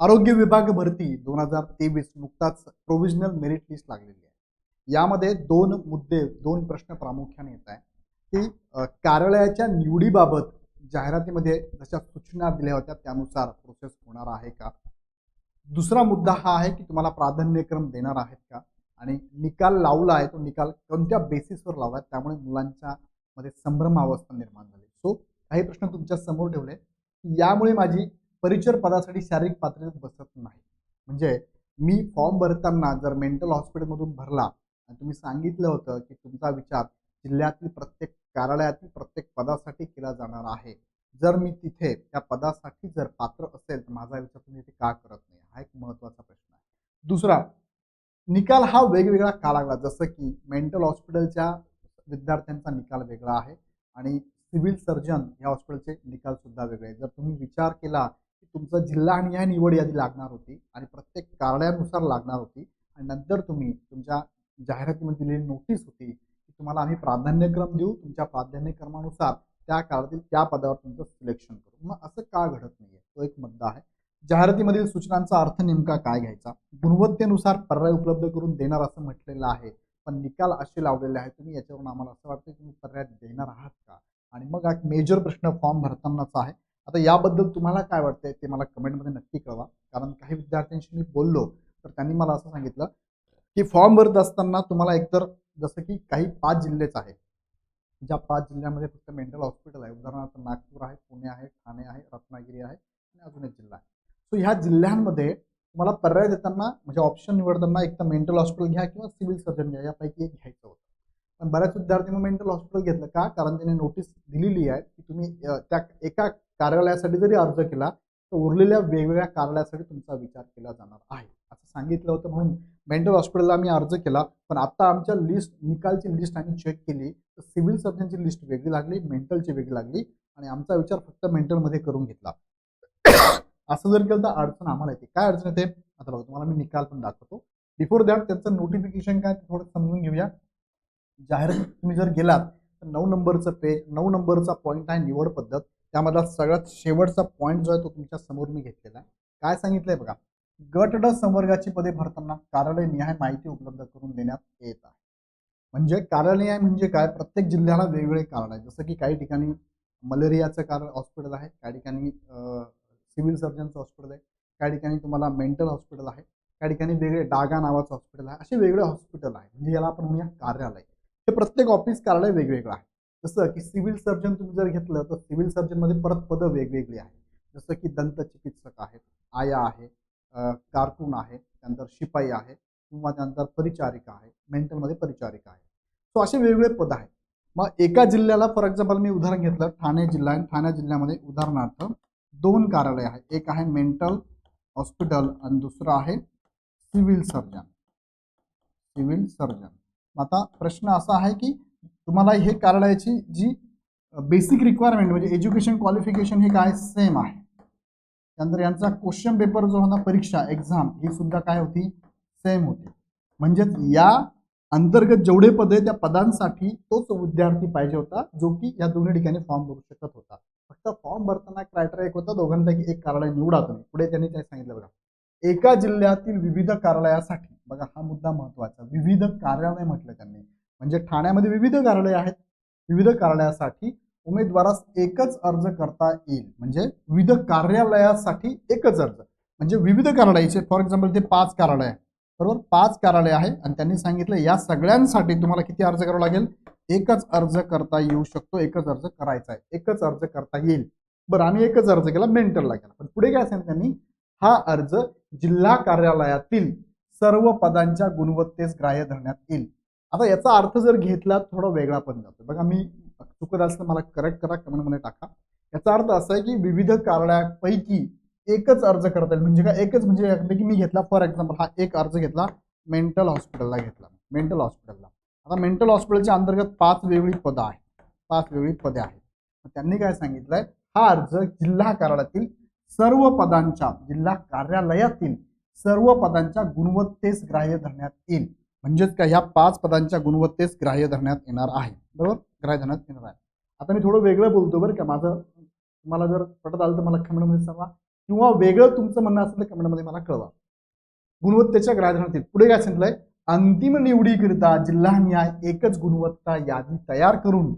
आरोग्य विभाग भरती दोन हजार तेवीस नुकताच प्रोव्हिजनल मेरिट लिस्ट लागलेली आहे. यामध्ये दोन मुद्दे दोन प्रश्न प्रामुख्याने येत आहे की कार्यालयाच्या निवडीबाबत जाहिरातीमध्ये जशा सूचना दिल्या होत्या त्यानुसार प्रोसेस होणार आहे का? दुसरा मुद्दा हा आहे की तुम्हाला प्राधान्यक्रम देणार आहेत का? आणि निकाल लावला आहे तो निकाल कोणत्या बेसिसवर लावला आहे? त्यामुळे मुलांच्या मध्ये संभ्रम अवस्था निर्माण झाली. सो काही प्रश्न तुमच्यासमोर ठेवले. यामुळे माझी परिचर पदासाठी शारीरिक पात्रतेत बसत नाही. म्हणजे मी फॉर्म भरताना जर मेंटल हॉस्पिटलमधून भरला आणि तुम्ही सांगितलं होतं की तुमचा विचार जिल्ह्यातील प्रत्येक कार्यालयातील प्रत्येक पदासाठी केला जाणार आहे. जर मी तिथे त्या पदासाठी जर पात्र असेल तर माझा विचार तुम्ही ते का करत नाही? हा एक महत्त्वाचा प्रश्न आहे. दुसरा निकाल हा वेगवेगळा का लागला? जसं की मेंटल हॉस्पिटलच्या विद्यार्थ्यांचा निकाल वेगळा आहे आणि सिव्हिल सर्जन या हॉस्पिटलचे निकाल सुद्धा वेगळे जर तुम्ही विचार केला तुमचा जिल्हा आणि या निवड यादी लागणार होती आणि प्रत्येक कार्यानुसार लागणार होती. आणि नंतर तुम्ही तुमच्या जाहिरातीमध्ये दिलेली नोटीस होती की तुम्हाला आम्ही प्राधान्यक्रम देऊ तुमच्या प्राधान्यक्रमानुसार त्या काळातील त्या पदावर तुमचं सिलेक्शन करू. मग असं का घडत नाहीये? तो एक मुद्दा आहे. जाहिरातीमधील सूचनांचा अर्थ नेमका काय घ्यायचा? गुणवत्तेनुसार पर्याय उपलब्ध करून देणार असं म्हटलेलं आहे पण निकाल असे लावलेले आहेत. तुम्ही याच्यावरून आम्हाला असं वाटतं की तुम्ही पर्याय देणार आहात का? आणि मग हा एक मेजर प्रश्न फॉर्म भरतानाचा आहे. आता याबद्दल तुम्हाला काय वाटतंय ते मला कमेंटमध्ये नक्की कळवा. कारण काही विद्यार्थ्यांशी मी बोललो तर त्यांनी मला असं सांगितलं की फॉर्म भरत असताना तुम्हाला एकतर जसं की काही पाच जिल्हेच आहे ज्या पाच जिल्ह्यामध्ये फक्त मेंटल हॉस्पिटल आहे. उदाहरणार्थ नागपूर आहे पुणे आहे ठाणे आहे रत्नागिरी आहे आणि अजून एक जिल्हा आहे. सो ह्या जिल्ह्यांमध्ये तुम्हाला पर्याय देताना म्हणजे ऑप्शन निवडताना एक तर मेंटल हॉस्पिटल घ्या किंवा सिव्हिल सर्जन घ्या यापैकी एक घ्यायचं होतं. पण बऱ्याच विद्यार्थ्यांनी मेंटल हॉस्पिटल घेतलं का? कारण त्याने नोटीस दिलेली आहे की तुम्ही त्या एका कार्यालयासाठी जरी अर्ज केला तर उरलेल्या वेगवेगळ्या कार्यालयासाठी तुमचा विचार केला जाणार आहे. असं सांगितलं होतं म्हणून मेंटल हॉस्पिटलला आम्ही अर्ज केला. पण आता आमच्या लिस्ट निकालची लिस्ट आम्ही चेक केली. तर सिव्हिल सर्जनची लिस्ट वेगळी लागली मेंटलची वेगळी लागली आणि आमचा विचार फक्त मेंटलमध्ये करून घेतला. असं जर केलं तर अडचण आम्हाला येते. काय अडचण येते? आता बघा तुम्हाला मी निकाल पण दाखवतो. बिफोर दॅट त्यांचं नोटिफिकेशन काय थोडं समजून घेऊया. जाहिरात तुम्ही जर गेलात तर नऊ नंबरचं पेज नऊ नंबरचा पॉईंट आहे निवड पद्धत. त्यामधला सगळ्यात शेवटचा पॉईंट जो आहे तो तुमच्यासमोर मी घेतलेला आहे. काय सांगितलंय बघा गट ड संवर्गाची पदे भरताना कार्यालयनिहाय माहिती उपलब्ध करून देण्यात येत आहे. म्हणजे कार्यालय म्हणजे काय? प्रत्येक जिल्ह्याला वेगवेगळे कारण आहे जसं की काही ठिकाणी मलेरियाचं कारण हॉस्पिटल आहे काही ठिकाणी सिव्हिल सर्जनचं हॉस्पिटल आहे काही ठिकाणी तुम्हाला मेंटल हॉस्पिटल आहे काही ठिकाणी वेगळे डागा नावाचं हॉस्पिटल आहे. असे वेगळे हॉस्पिटल आहे. म्हणजे याला आपण म्हणूया कार्यालय. हे प्रत्येक ऑफिस कार्यालय वेगवेगळं आहे. जसं की सिव्हिल सर्जन तुम्ही जर घेतलं तर सिव्हिल सर्जनमध्ये परत पदं वेगवेगळी आहेत. जसं की दंतचिकित्सक आहेत आया आहे कारकून आहे त्यानंतर शिपाई आहे किंवा त्यानंतर परिचारिका आहे मेंटलमध्ये परिचारिका आहे. सो असे वेगवेगळे पद आहेत. मग एका जिल्ह्याला फॉर एक्झाम्पल मी उदाहरण घेतलं ठाणे जिल्हा आहे. ठाणे जिल्ह्यामध्ये उदाहरणार्थ दोन कार्यालय आहेत. एक आहे मेंटल हॉस्पिटल आणि दुसरं आहे सिव्हिल सर्जन. Civil surgeon. आता प्रश्न असा आहे की तुम्हाला हे कार्यालयाची जी बेसिक रिक्वायरमेंट म्हणजे एज्युकेशन क्वालिफिकेशन हे काय? सेम आहे. त्यानंतर यांचा क्वेश्चन पेपर जो होता परीक्षा एक्झाम ही सुद्धा काय होती? सेम होती. म्हणजेच या अंतर्गत जेवढे पद आहे त्या पदांसाठी तोच विद्यार्थी पाहिजे होता जो की या दोन्ही ठिकाणी फॉर्म भरू शकत होता. फक्त फॉर्म भरताना क्रायटेरिया एक होता दोघांपैकी एक कार्यालय निवडा तुम्ही. पुढे त्यांनी काय सांगितलं बघा. एका जिल्ह्यातील विविध कार्यालयासाठी बघा हा मुद्दा महत्त्वाचा विविध कार्यालय म्हटलं त्यांनी. म्हणजे ठाण्यामध्ये विविध कार्यालय आहेत. विविध कार्यालयासाठी उमेदवारास एकच अर्ज करता येईल. म्हणजे विविध कार्यालयासाठी एकच अर्ज. म्हणजे विविध कार्यालयाचे फॉर एक्झाम्पल ते पाच कार्यालय आहे बरोबर? पाच कार्यालय आहे आणि त्यांनी सांगितलं या सगळ्यांसाठी तुम्हाला किती अर्ज करावा लागेल? एकच अर्ज करता येऊ शकतो एकच अर्ज करायचा आहे. एकच अर्ज करता येईल. बरं आम्ही एकच अर्ज केला मेंटलला केला. पण पुढे काय असेल त्यांनी? हा अर्ज जिल्हा कार्यालयातील सर्व पदांच्या गुणवत्तेस ग्राह्य धरण्यात येईल. आता याचा अर्थ जर घेतला थोडा वेगळा पण जातो. बघा मी चुकत असलं मला करेक्ट करा कमेंटमध्ये टाका. याचा अर्थ असा आहे की विविध कार्यालयापैकी एकच अर्ज करता येईल. म्हणजे काय? एकच म्हणजे यापैकी मी घेतला. फॉर एक्झाम्पल हा एक अर्ज घेतला मेंटल हॉस्पिटलला घेतला. मेंटल हॉस्पिटलला आता मेंटल हॉस्पिटलच्या अंतर्गत पाच वेगळी पदं आहेत. पाच वेगळी पदे आहेत. मग त्यांनी काय सांगितलंय? हा अर्ज जिल्हा कार्यालयातील सर्व पदांच्या जिल्हा कार्यालयातील सर्व पदांच्या गुणवत्तेस ग्राह्य धरण्यात येईल. म्हणजेच काय ह्या पाच पदांच्या गुणवत्तेस ग्राह्य धरण्यात येणार आहे. बरोबर? ग्राह्य धरण्यात येणार आहे. आता मी थोडं वेगळं बोलतो बरं का. माझं तुम्हाला जर पटत आलं तर मला कमेंटमध्ये सांगा. किंवा वेगळं तुमचं म्हणणं असेल तर कमेंटमध्ये मला कळवा. गुणवत्तेच्या ग्राहकांतील पुढे काय सांगितलंय? अंतिम निवडीकरिता जिल्हानिहाय एकच गुणवत्ता यादी तयार करून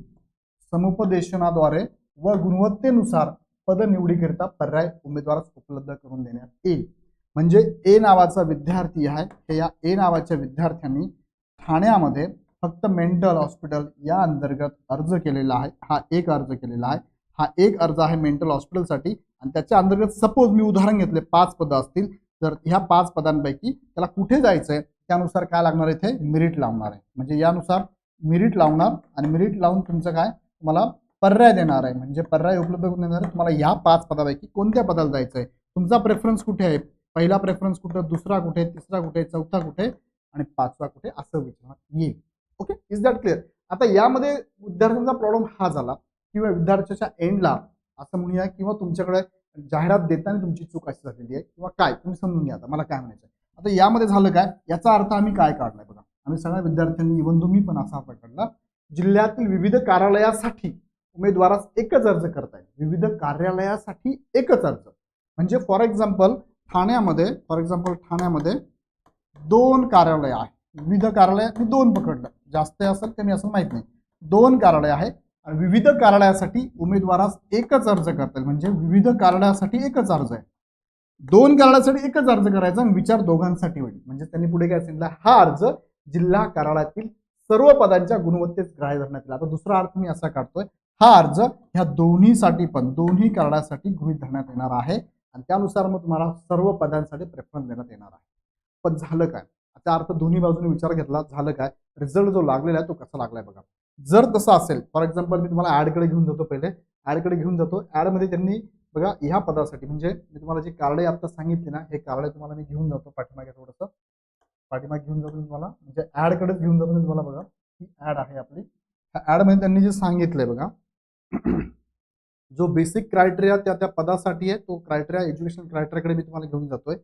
समुपदेशनाद्वारे व गुणवत्तेनुसार पद निवडीकरिता पर्याय उमेदवारास उपलब्ध करून देण्यात येईल. म्हणजे ए नावाचा विद्यार्थी आहे. हे या ए नावाच्या विद्यार्थ्यांनी ठाण्यामध्ये फक्त मेंटल हॉस्पिटल या अंतर्गत अर्ज केलेला आहे. हा एक अर्ज केलेला आहे. हा एक अर्ज आहे मेंटल हॉस्पिटलसाठी आणि त्याच्या अंतर्गत सपोज मी उदाहरण घेतले पाच पदं असतील. तर ह्या पाच पदांपैकी त्याला कुठे जायचं आहे त्यानुसार काय लागणार आहे इथे? मिरिट लावणार आहे. म्हणजे यानुसार मिरिट लावणार आणि मिरिट लावून तुमचं काय? तुम्हाला पर्याय देणार आहे. म्हणजे पर्याय उपलब्ध करून देणार आहे. तुम्हाला ह्या पाच पदापैकी कोणत्या पदाला जायचं आहे तुमचा प्रेफरन्स कुठे आहे? पहिला प्रेफरन्स कुठं दुसरा कुठे तिसरा कुठे चौथा कुठे आणि पाचवा कुठे असं विचारण्यात येईल ओके इज दॅट क्लिअर आता यामध्ये विद्यार्थ्यांचा प्रॉब्लेम हा झाला किंवा विद्यार्थ्याच्या एंडला असं म्हणूया किंवा तुमच्याकडे जाहिरात देताना तुमची चूक अशी झालेली आहे किंवा काय? तुम्ही समजून घ्या आता. मला काय म्हणायचं आहे. आता यामध्ये झालं काय? याचा अर्थ आम्ही काय काढलाय बघा? आम्ही सगळ्या विद्यार्थ्यांनी इवन तुम्ही पण असा अर्थ काढला. जिल्ह्यातील विविध कार्यालयासाठी उमेदवारास एकच अर्ज करताय विविध कार्यालयासाठी एकच अर्ज. म्हणजे फॉर एक्झाम्पल ठाण्यामध्ये फॉर एक्झाम्पल ठाण्यामध्ये दोन कार्यालय आहे. विविध कार्यालय मी दोन पकडलं. जास्त असेल कमी असेल माहीत नाही. दोन कार्यालय आहे. आणि विविध कार्यालयासाठी उमेदवारास एकच अर्ज करता येईल म्हणजे विविध कार्यालयासाठी एकच अर्ज आहे. दोन कार्यालयासाठी एकच अर्ज करायचा आणि विचार दोघांसाठी होईल. म्हणजे त्यांनी पुढे काय सांगितलं? हा अर्ज जिल्हा कार्यालयातील सर्व पदांच्या गुणवत्तेत ग्राह्य धरण्यात येईल. आता दुसरा अर्थ मी असा काढतोय. हा अर्ज ह्या दोन्हीसाठी पण दोन्ही कार्यालयासाठी गृहीत धरण्यात येणार आहे. आणि त्यानुसार मग तुम्हाला सर्व पदांसाठी प्रेफरन्स देण्यात येणार आहे. पण झालं काय? आता अर्थ दोन्ही बाजूने विचार घेतला झालं काय? रिझल्ट जो लागलेला आहे तो कसा लागलाय बघा. जर तसं असेल फॉर एक्झाम्पल मी तुम्हाला ॲडकडे घेऊन जातो पहिले. ॲडकडे घेऊन जातो. ऍडमध्ये त्यांनी बघा ह्या पदासाठी म्हणजे मी तुम्हाला जी कार्डे आता सांगितली ना हे कार्डे तुम्हाला मी घेऊन जातो पाठीमागे थोडंसं. पाठीमागे घेऊन जातो तुम्हाला. म्हणजे ऍडकडेच घेऊन जातो मी तुम्हाला बघा. ही ऍड आहे आपली. ॲडमध्ये ऍडमध्ये त्यांनी जे सांगितलंय बघा जो बेसिक क्रायटेरिया त्या त्या पदासाठी आहे तो क्रायटेरिया एज्युकेशन क्रायटेरियाकडे मी तुम्हाला घेऊन जातोय.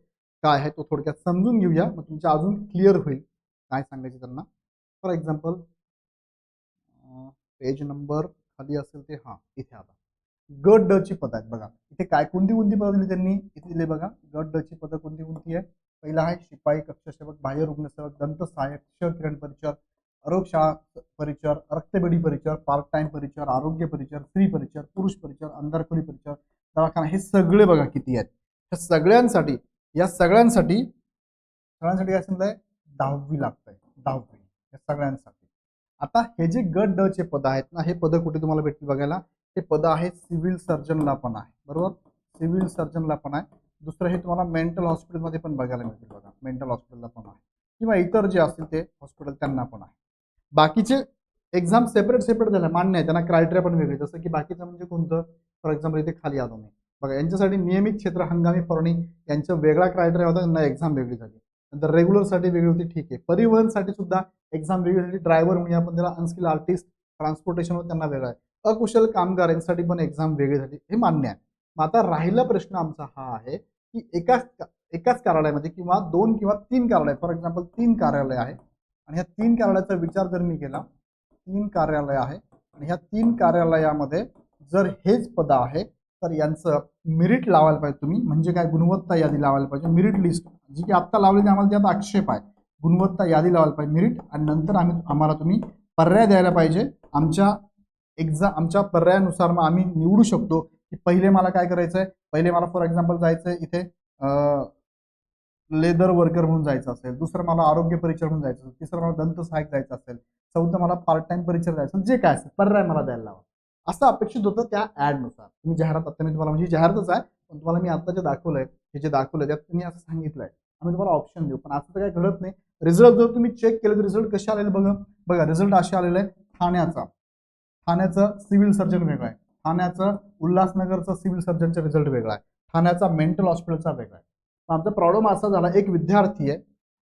काय आहे तो थोडक्यात समजून घेऊया मग तुमच्या अजून क्लिअर होईल काय सांगायचे त्यांना. फॉर एक्झाम्पल पेज नंबर खाली असेल ते हां इथे आता. गट ड ची पद आहेत बघा. इथे काय कोणती कोणती पदं दिली त्यांनी? इथे दिले बघा. गट ड ची पदं कोणती कोणती आहे पहिला आहे शिपाई कक्षसेवक बाह्य रुग्णसेवक दंत सहाय्यक क्ष किरण परिचर आरोग्यशाळा परिचर रक्तपेढी परिचर पार्ट टाइम परिचर आरोग्य परिचर स्त्री परिचर पुरुष परिचर अंधारखोली परिचर दवाखाना हे सगळे बघा किती आहेत. ह्या सगळ्यांसाठी या सगळ्यांसाठी सगळ्यांसाठी काय सांगितलंय? दहावी लागतंय. दहावी. या सगळ्यांसाठी. आता हे जे गट ड चे पद आहेत ना हे पद कुठे तुम्हाला भेटतील बघायला? हे पद आहे सिव्हिल सर्जनला पण आहे. बरोबर? सिव्हिल सर्जनला पण आहे. दुसरं हे तुम्हाला मेंटल हॉस्पिटलमध्ये पण बघायला मिळतील बघा. मेंटल हॉस्पिटलला पण आहे. किंवा इतर जे असतील ते हॉस्पिटल त्यांना पण आहे. बाकीचे एक्झाम सेपरेट सेपरेट झाल्या मान्य आहे त्यांना क्रायटेरिया पण वेगळे. जसं की बाकीचं म्हणजे कोणतं? फॉर एक्झाम्पल इथे खाली आलो मी. बघा यांच्यासाठी नियमित क्षेत्र हंगामी फरणी यांचं वेगळा क्रायटेरिया होता त्यांना एक्झाम वेगळी झाली. नंतर रेग्युलरसाठी वेगळी होती ठीक आहे. परिवहनसाठी सुद्धा एक्झाम वेगळी झाली. ड्रायव्हर म्हणजे आपण त्याला अनस्किल आर्टिस्ट ट्रान्सपोर्टेशनवर त्यांना वेगळा आहे. अकुशल कामगार यांसाठी पण एक्झाम वेगळी झाली. हे मान्य आहे. मग आता राहिला प्रश्न आमचा हा आहे की एकाच एकाच कार्यालयामध्ये किंवा दोन किंवा तीन कार्यालय फॉर एक्झाम्पल तीन कार्यालय आहे. आणि ह्या तीन कार्यालयाचा विचार जर मी केला तीन कार्यालय आहे आणि ह्या तीन कार्यालयामध्ये जर हेच पद आहे तर यांचं मेरिट लावायला पाहिजे तुम्ही. म्हणजे काय? गुणवत्ता यादी लावायला पाहिजे. मेरिट लिस्ट जी की आत्ता लावलेली आम्हाला त्यात आक्षेप आहे. गुणवत्ता यादी लावायला पाहिजे. मेरिट आणि नंतर आम्ही आम्हाला तुम्ही पर्याय द्यायला पाहिजे. आमच्या एक्झाम आमच्या पर्यायानुसार मग आम्ही निवडू शकतो. की पहिले मला काय करायचं आहे पहिले मला फॉर एक्झाम्पल जायचं आहे इथे लेदर वर्कर म्हणून जायचं असेल दुसरं मला आरोग्य परिचर म्हणून जायचं असेल तिसरं मला दंत सहाय्यक जायचं असेल चौथं मला पार्ट टाइम परिचर जायचं जे काय असेल पर्याय मला द्यायला लावा. असं अपेक्षित होतं त्या ॲडनुसार तुम्ही जाहिरात आता मी तुम्हाला म्हणजे जाहिरातच आहे पण तुम्हाला मी आता जे दाखवलंय हे जे दाखवलंय त्यात तुम्ही असं सांगितलंय. आम्ही तुम्हाला ऑप्शन देऊ पण असं तर काही घडत नाही. रिझल्ट जर तुम्ही चेक केलं तर रिझल्ट कसे आलेले बघा. बघा रिझल्ट असे आलेले आहे. ठाण्याचा. ठाण्याचं सिव्हिल सर्जन वेगळं आहे. ठाण्याचं उल्हासनगरचं सिव्हिल सर्जनचा रिझल्ट वेगळा आहे. ठाण्याचा मेंटल हॉस्पिटलचा वेगळा आहे. आमचा प्रॉब्लेम असा झाला एक विद्यार्थी आहे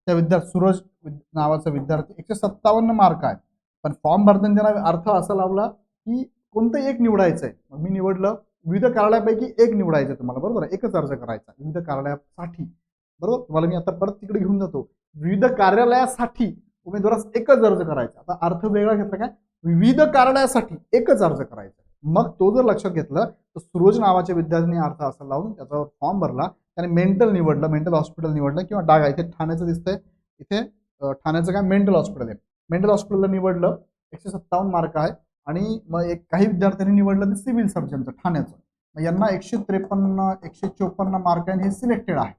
त्या विद्यार्थी सूरज विद- नावाचा विद्यार्थी एकशे सत्तावन्न मार्क आहे. पण फॉर्म भरताना त्यांना अर्थ असा लावला की कोणतं एक निवडायचं आहे मग मी निवडलं विविध कार्यालयापैकी एक निवडायचं आहे तुम्हाला बरोबर एकच अर्ज करायचा विविध कार्यालयासाठी बरोबर? तुम्हाला मी आता परत तिकडे घेऊन जातो. विविध कार्यालयासाठी उमेदवारास एकच अर्ज करायचा. आता अर्थ वेगळा घेतला काय? विविध कार्यालयासाठी एकच अर्ज करायचा. मग तो जर लक्षात घेतलं तर सूरज नावाच्या विद्यार्थ्यांनी अर्थ असा लावून त्याचा फॉर्म भरला. त्याने मेंटल निवडलं मेंटल हॉस्पिटल निवडलं किंवा डागा इथे ठाण्याचं दिसतंय. इथे ठाण्याचं काय? मेंटल हॉस्पिटल आहे. मेंटल हॉस्पिटलला निवडलं एकशे सत्तावन्न मार्क आहे. आणि मग एक काही विद्यार्थ्यांनी निवडलं ते सिव्हिल सर्जनचं ठाण्याचं. मग यांना एकशे त्रेपन्न एकशे चोपन्न मार्क आहे हे सिलेक्टेड आहे.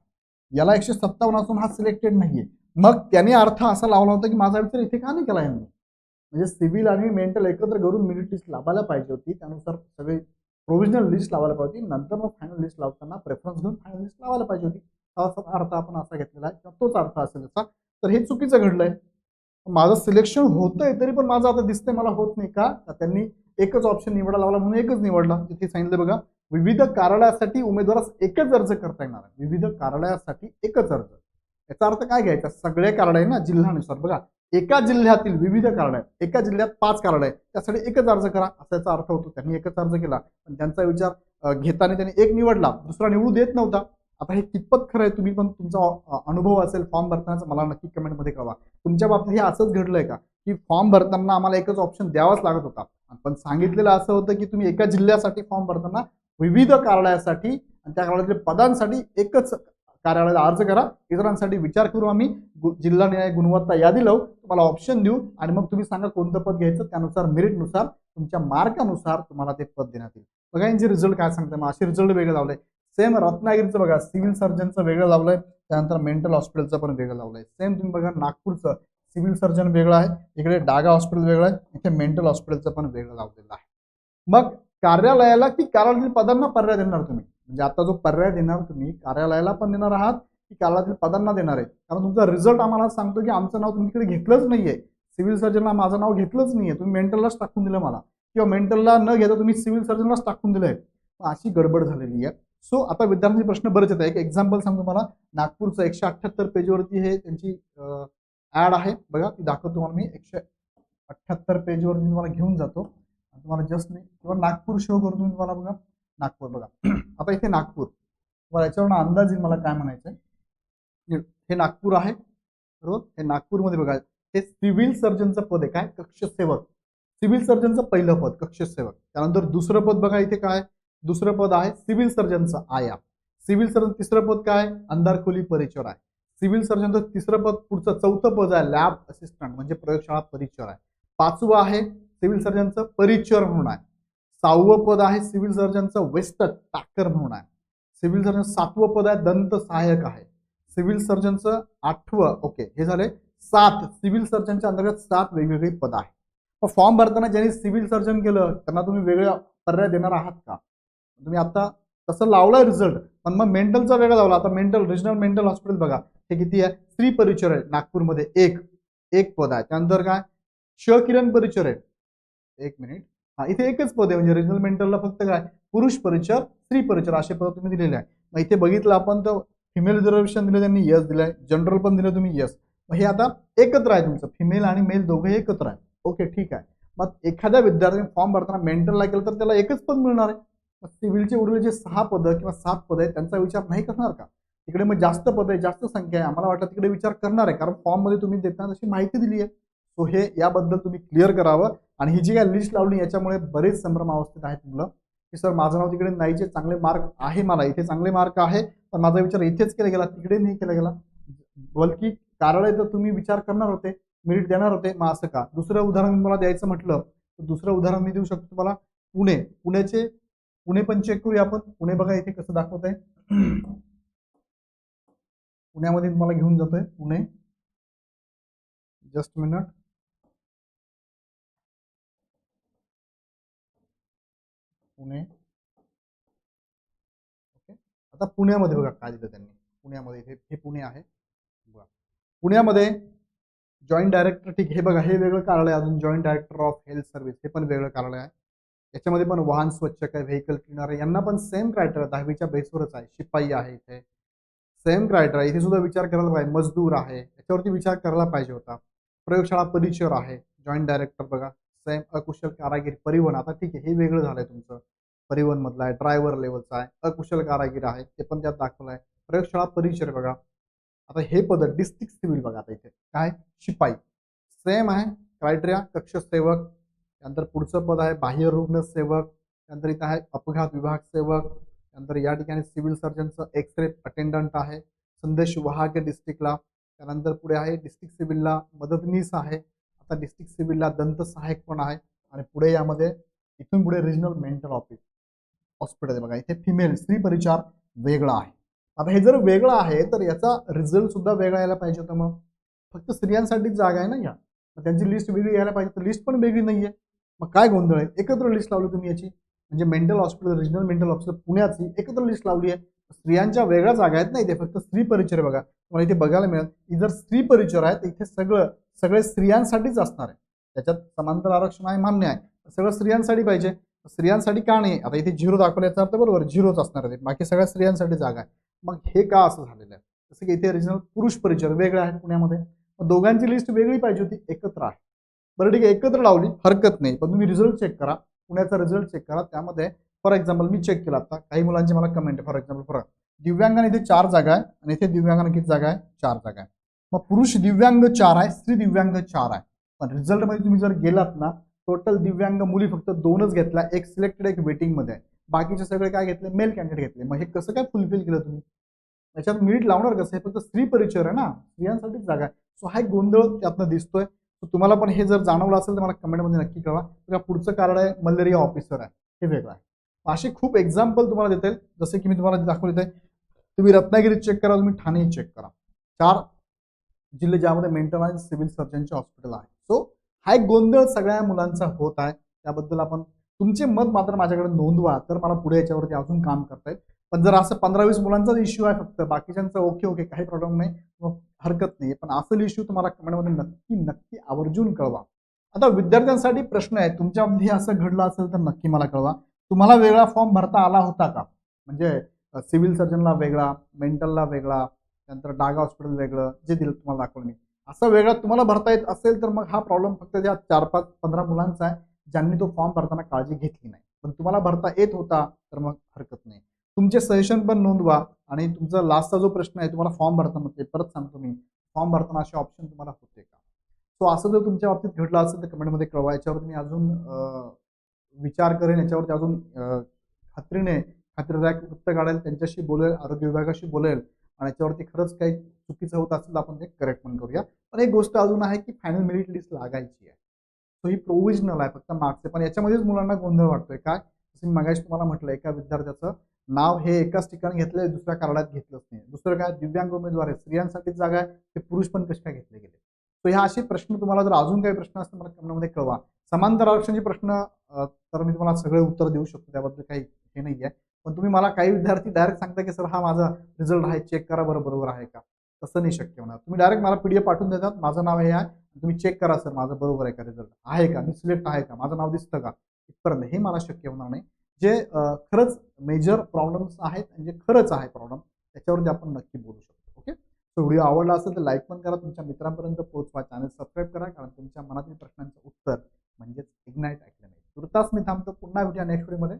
याला एकशे सत्तावन्न असून हा सिलेक्टेड नाही आहे मग त्याने अर्थ असा लावला होता की माझा विचार इथे का नाही केला यांनी? म्हणजे सिव्हिल आणि मेंटल एकत्र करून मेरिट लाभायला लावायला पाहिजे होती. त्यानुसार सगळे प्रोव्हिजनल लिस्ट लावायला पाहिजे. होती नंतर मग फायनल लिस्ट लावताना प्रेफरन्स घेऊन फायनल लिस्ट लावायला पाहिजे होती. असा अर्थ आपण असा घेतलेला आहे. किंवा तोच अर्थ असेल त्याचा तर हे चुकीचं घडलंय. माझं सिलेक्शन होतंय तरी पण माझं आता दिसतंय मला होत नाही का? तर त्यांनी एकच ऑप्शन निवडा लावला म्हणून एकच निवडला. तिथे सांगितलं बघा विविध कार्यालयासाठी उमेदवारास एकच अर्ज करता येणार विविध कार्यालयासाठी एकच अर्ज. याचा अर्थ काय घ्यायचा? सगळे कार्यालय ना जिल्ह्यानुसार बघा एका जिल्ह्यातील विविध कार्यालय एका जिल्ह्यात पाच कार्यालय त्यासाठी एकच अर्ज करा असा याचा अर्थ होतो. त्यांनी एकच अर्ज केला. पण त्यांचा विचार घेताना त्यांनी एक निवडला. दुसरा निवडू देत नव्हता. आता हे कितपत खरं आहे तुम्ही पण तुमचा अनुभव असेल फॉर्म भरतानाचा मला नक्की कमेंटमध्ये कळवा. तुमच्या बाबतीत हे असंच घडलंय का? की फॉर्म भरताना आम्हाला एकच ऑप्शन द्यावाच लागत होता. पण सांगितलेलं असं होतं की तुम्ही एका जिल्ह्यासाठी फॉर्म भरताना विविध कार्यालयासाठी आणि त्या कार्यालयातील पदांसाठी एकच कार्यालयाला अर्ज करा. इतरांसाठी विचार करू आम्ही. जिल्हा न्याय गुणवत्ता यादी लावू. तुम्हाला ऑप्शन देऊ. आणि मग तुम्ही सांगा कोणतं पद घ्यायचं. त्यानुसार मेरिटनुसार तुमच्या मार्कानुसार तुम्हाला ते पद देण्यात येईल. बघा यांचे रिझल्ट काय सांगते मग असे रिझल्ट वेगळे लावले सेम रत्नागिरीचं बघा. सिव्हिल सर्जनचं वेगळं लावलंय. त्यानंतर मेंटल हॉस्पिटलचं पण वेगळं लावलंय. सेम तुम्ही बघा नागपूरचं सिव्हिल सर्जन वेगळं आहे. इकडे डागा हॉस्पिटल वेगळं आहे. इथे मेंटल हॉस्पिटलचं पण वेगळं लावलेलं आहे. मग कार्यालयाला की कार्यालयातील पदांना पर्याय देणार तुम्ही. म्हणजे आता जो पर्याय देणार तुम्ही कार्यालयाला पण देणार आहात की कार्यालयातील पदांना देणार आहे? कारण तुमचा रिझल्ट आम्हाला सांगतो की आमचं नाव तुम्ही तिकडे घेतलंच नाहीये. सिव्हिल सर्जनला माझं नाव घेतलंच नाहीये. तुम्ही मेंटललाच टाकून दिलं मला. किंवा मेंटलला न घेता तुम्ही सिव्हिल सर्जनलाच टाकून दिलंय. आहे अशी गडबड झालेली आहे. सो आता विद्यार्थ्यांचे प्रश्न बरेच येतात एक एक्झाम्पल सांगतो मला नागपूरचं एकशे अठ्ठ्याहत्तर पेजवरती हे त्यांची ऍड आहे. बघा ती दाखवतो तुम्हाला मी. एकशे अठ्ठ्याहत्तर पेजवरती तुम्हाला घेऊन जातो. तुम्हाला जस्ट नाही किंवा नागपूर शो करून तुम्ही तुम्हाला बघा. नागपूर बघा. आता इथे नागपूर. तुम्हाला याच्यावरून अंदाज येईल मला काय म्हणायचं हे नागपूर आहे. बरोबर हे नागपूरमध्ये बघा. हे सिव्हिल सर्जनचं पद आहे. काय? कक्षसेवक. सिव्हिल सर्जनचं पहिलं पद कक्षसेवक. त्यानंतर दुसरं पद बघा इथे काय? दुसरं पद आहे सिव्हिल सर्जनचं आया सिव्हिल सर्जन तिसरं पद काय? अंधारखोली परिचर आहे. सिव्हिल सर्जनचं तिसरं पद पुढचं चौथं पद आहे लॅब असिस्टंट म्हणजे प्रयोगशाळा परिचर आहे. पाचवं आहे सिव्हिल सर्जनचं परिचर म्हणून आहे. सहावं पद आहे सिव्हिल सर्जनचं वेस्ट टाकर म्हणून आहे. सिव्हिल सर्जन सातवं पद आहे दंत सहाय्यक आहे. सिव्हिल सर्जनचं आठवं ओके हे झाले सात. सिव्हिल सर्जनच्या अंतर्गत सात वेगवेगळी पद आहे मग फॉर्म भरताना ज्यांनी सिव्हिल सर्जन केलं त्यांना तुम्ही वेगळे पर्याय देणार आहात का? तुम्ही आता तसं लावलाय रिझल्ट पण मग मेंटलचा वेगळा लावला. आता मेंटल रिजनल मेंटल हॉस्पिटल बघा हे किती आहे? स्त्री परिचर आहे नागपूरमध्ये एक एक पद आहे. त्यानंतर काय? श किरण परिचर आहे. एक मिनिट. हा इथे एकच पद आहे म्हणजे रिजनल मेंटलला फक्त काय? पुरुष परिचर स्त्री परिचर असे पद तुम्ही दिलेले आहे. मग इथे बघितलं आपण तर फिमेल रिझर्वेशन दिलं त्यांनी यस दिलंय. जनरल पण दिलं तुम्ही यस मग हे आता एकत्र आहे तुमचं. फिमेल आणि मेल दोघे एकत्र आहे. ओके ठीक आहे. मग एखाद्या विद्यार्थ्याने फॉर्म भरताना मेंटलला केलं तर त्याला एकच पद मिळणार आहे. मग सिव्हिलचे उरलेले जे सहा पदं किंवा सात पद आहेत त्यांचा विचार नाही करणार का? तिकडे मग जास्त पद आहे जास्त संख्या आहे. आम्हाला वाटतं तिकडे विचार करणार आहे कारण फॉर्ममध्ये तुम्ही देताना तशी माहिती दिली आहे. सो हे याबद्दल तुम्ही क्लिअर करावं. आणि ही जी काय लिस्ट लावली याच्यामुळे बरेच संभ्रमावस्थेत आहेत मुलं. की सर माझं नाव तिकडे नाहीचे चांगले मार्क आहे मला इथे चांगले मार्क आहे पण माझा विचार इथेच केला गेला तिकडे नाही केला गेला. बल्कि कार्यालय तर तुम्ही विचार करणार होते मेरिट देणार होते मग असं का? दुसरं उदाहरण मला द्यायचं म्हटलं तर दुसरं उदाहरण मी देऊ शकतो तुम्हाला. पुणे पुण्याचे पुणे पण चेक करूया आपण. पुणे बघा इथे कसं दाखवत आहे. पुण्यामध्ये तुम्हाला घेऊन जातोय Pune. Just minute Pune. Okay. आता पुण्यामध्ये बघा काय दिलं त्यांनी. पुण्यामध्ये हे हे पुणे आहे. बघा. पुण्यामध्ये जॉईंट डायरेक्टर ठीक हे बघा हे वेगळं कार्यालय आहे. अजून. Joint director of health service हे पण वेगळं कार्यालय आहे. याच्यामध्ये पण वाहन स्वच्छक आहे व्हेकल क्लिनर आहे. यांना पण सेम क्रायटेरिया दहावीच्या बेसवरच आहे. शिपाई आहे इथे. सेम क्रायटेरिया इथे सुद्धा विचार करायला पाहिजे. मजदूर आहे. याच्यावरती विचार करायला पाहिजे होता. प्रयोगशाळा परिचर आहे. जॉईंट डायरेक्टर बघा. सेम अकुशल कारागीर परिवहन. आता ठीक आहे हे वेगळं झालंय तुमचं. परिवहन मधलं आहे ड्रायव्हर लेवलचं आहे अकुशल कारागीर आहे ते पण त्यात दाखवलं आहे. प्रयोगशाळा परिचर बघा. आता हे पद डिस्ट्रिक्ट सिव्हिल बघा आता इथे. काय? शिपाई. सेम आहे क्रायटेरिया कक्ष सेवक त्यानंतर पुढचं पद आहे बाह्य रुग्ण सेवक त्यानंतर इथं आहे अपघात विभाग सेवक त्यानंतर या ठिकाणी सिव्हिल सर्जनचं एक्स रे अटेंडंट आहे संदेश वाहक डिस्ट्रिक्टला त्यानंतर पुढे आहे डिस्ट्रिक्ट सिव्हिलला मदतनीस आहे आता डिस्ट्रिक्ट सिव्हिलला दंत सहाय्यक पण आहे. आणि पुढे यामध्ये इथून पुढे रिजनल मेंटल ऑफिस हॉस्पिटल आहे बघा. इथे फिमेल स्त्री परिचार वेगळा आहे. आता हे जर वेगळं आहे तर याचा रिझल्ट सुद्धा वेगळा यायला पाहिजे होता मग. फक्त स्त्रियांसाठीच जागा आहे ना या. मग त्यांची लिस्ट वेगळी यायला पाहिजे तर लिस्ट पण वेगळी नाहीये. मग काय गोंधळ आहे? एकत्र लिस्ट लावली तुम्ही याची. म्हणजे mental hospital regional mental hospital पुण्याची एकत्र लिस्ट लावली आहे. स्त्रियांच्या वेगळ्या जागा आहेत ना इथे. फक्त स्त्री परिचय बघा. तुम्हाला इथे बघायला मिळेल. जर स्त्री परिचय आहे तर इथे सगळं सगळे स्त्रियांसाठीच असणार आहे. त्याच्यात समांतर आरक्षण आहे मान्य आहे. सगळं स्त्रियांसाठी पाहिजे. स्त्रियांसाठी का नाही? आता इथे झिरो दाखवल्याचा अर्थ बरोबर झिरोच असणार आहे. बाकी सगळ्या स्त्रियांसाठी जागा आहे. मग हे का असं झालेलं आहे? जसं की इथे रिजनल पुरुष परिचय वेगळे आहेत पुण्यामध्ये. मग दोघांची लिस्ट वेगळी पाहिजे होती एकत्र आहे. बरं ठीक आहे एकत्र लावली हरकत नाही. पण तुम्ही रिझल्ट चेक करा. पुण्याचा रिझल्ट चेक करा. त्यामध्ये फॉर एक्झाम्पल मी चेक केला आता. काही मुलांची मला कमेंट आहे. फॉर एक्झाम्पल फरक दिव्यांगाने इथे चार जागा आहे. आणि इथे दिव्यांगाने किती जागा आहे? चार जागा आहे. मग पुरुष दिव्यांग चार आहे स्त्री दिव्यांग चार आहे. पण रिझल्टमध्ये तुम्ही जर गेलात ना टोटल दिव्यांग मुली फक्त दोनच घेतल्या एक सिलेक्टेड एक वेटिंगमध्ये आहे. बाकीचे सगळे काय घेतले? मेल कॅन्डिडेट घेतले. मग हे कसं काय फुलफिल केलं तुम्ही? याच्यात मिनिट लावणार कसं? हे फक्त स्त्री परिचय आहे ना. स्त्रियांसाठीच जागा आहे. सो हा एक गोंधळ त्यातनं दिसतोय. सो तुम्हाला पण हे जर जाणवलं असेल तर मला कमेंटमध्ये नक्की कळवा. बघा पुढचं कारण आहे मलेरिया ऑफिसर आहे. हे वेगळं आहे. असे खूप एक्झाम्पल तुम्हाला देता येईल जसे की मी तुम्हाला दाखवले आहे तुम्ही रत्नागिरी चेक करा तुम्ही ठाणे चेक करा. चार जिल्हे ज्यामध्ये मेंटल आणि सिव्हिल सर्जनचे हॉस्पिटल आहे. सो हा एक गोंधळ सगळ्या मुलांचा होत आहे. त्याबद्दल आपण तुमचे मत मात्र माझ्याकडे नोंदवा. तर मला पुढे याच्यावरती अजून काम करता येईल पण जर असं पंधरा वीस मुलांचाच इश्यू आहे फक्त बाकीच्यांचा ओके ओके काही प्रॉब्लेम नाही मग हरकत नाही पण असेल इश्यू तुम्हाला कमेंटमध्ये नक्की नक्की आवर्जून कळवा. आता विद्यार्थ्यांसाठी प्रश्न आहे. तुमच्यामध्ये असं घडलं असेल तर नक्की मला कळवा. तुम्हाला वेगळा फॉर्म भरता आला होता का? म्हणजे सिव्हिल सर्जनला वेगळा मेंटलला वेगळा त्यानंतर डागा हॉस्पिटल वेगळं जे दिलं तुम्हाला दाखवलं मी. असं वेगळा तुम्हाला भरता येत असेल तर मग हा प्रॉब्लेम फक्त त्या चार पाच पंधरा मुलांचा आहे ज्यांनी तो फॉर्म भरताना काळजी घेतली नाही. पण तुम्हाला भरता येत होता तर मग हरकत नाही. तुमचे सजेशन पण नोंदवा आणि तुमचा लास्टचा जो प्रश्न आहे तुम्हाला फॉर्म भरताना ते परत सांगतो मी. फॉर्म भरताना असे ऑप्शन तुम्हाला होते का? सो असं जर तुमच्या बाबतीत घडलं असेल तर कमेंटमध्ये कळवा. याच्यावरती मी अजून विचार करेन. याच्यावरती अजून खात्रीने खात्रीदायक वृत्त काढेल. त्यांच्याशी बोलेल आरोग्य विभागाशी बोलेल. आणि याच्यावरती खरंच काही चुकीचं होत असेल तर आपण ते करेक्ट पण करूया. पण एक गोष्ट अजून आहे की फायनल मेरिट लिस्ट लागायची आहे. सो ही प्रोविजनल आहे फक्त मार्क्स आहे पण याच्यामध्येच मुलांना गोंधळ वाटतोय. काय? जसं मी मगाशी तुम्हाला म्हटलं एका विद्यार्थ्याचं नाव हे एकाच ठिकाणी घेतलंय दुसऱ्या कार्डात घेतलंच नाही. दुसरं काय? दिव्यांग उमेदवार आहे. स्त्रियांसाठीच जागा आहे. ते पुरुष पण कसे काय घेतले गेले? सो ह्या असे प्रश्न तुम्हाला जर अजून काही प्रश्न असतील मला कमेंटमध्ये कळवा. समांतर आरक्षणाचे प्रश्न तर मी तुम्हाला सगळे उत्तर देऊ शकतो. त्याबद्दल काही हे नाही आहे पण तुम्ही मला काही विद्यार्थी डायरेक्ट सांगता की सर हा माझा रिझल्ट आहे चेक करा बरं बरोबर आहे का? तसं नाही शक्य होणार. तुम्ही डायरेक्ट मला पीडीएफ पाठवून देतात माझं नाव हे आहे तुम्ही चेक करा सर माझं बरोबर आहे का रिझल्ट आहे का? मी सिलेक्ट आहे का? माझं नाव दिसतं का? इथपर्यंत हे मला शक्य होणार नाही. जे खरंच मेजर प्रॉब्लेम्स आहेत आणि जे खरंच आहे प्रॉब्लेम त्याच्यावरती आपण नक्की बोलू शकतो ओके? सो व्हिडिओ आवडला असेल तर लाईक पण करा तुमच्या मित्रांपर्यंत पोहोचवा. चॅनल सबस्क्राईब करा कारण तुमच्या मनातील प्रश्नांचं उत्तर म्हणजेच इग्नाईट अकॅडमी तुर्तास मी थांबतो. पुन्हा भेटूया नेक्स्ट व्हिडिओमध्ये